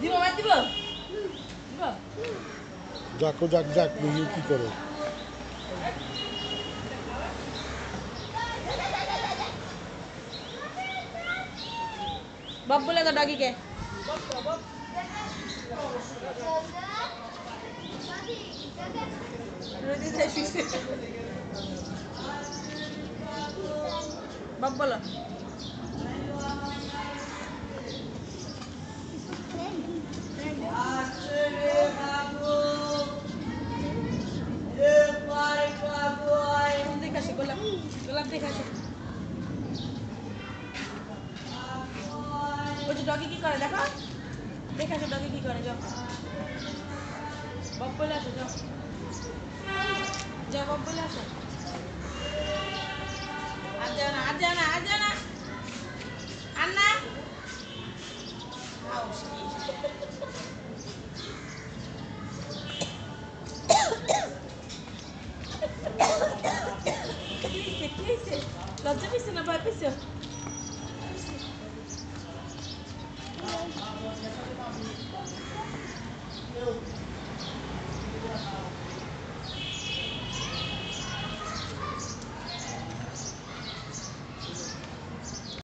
দিব মার দিব? দিব? যাকো যাক যাক দেখি কি করে। বাপ বলে তো ডগিকে। বাপ বলো। দেখে গোলাপ গোলাপ দেখে আসো। ওই যে ডগি কি করে, দেখো? দেখে আসো ডগি কি করে, যাও। বাপ বলে যাও। যাও বাপ বলে আর যাও না, আর যাও না। Love to be seen by myself.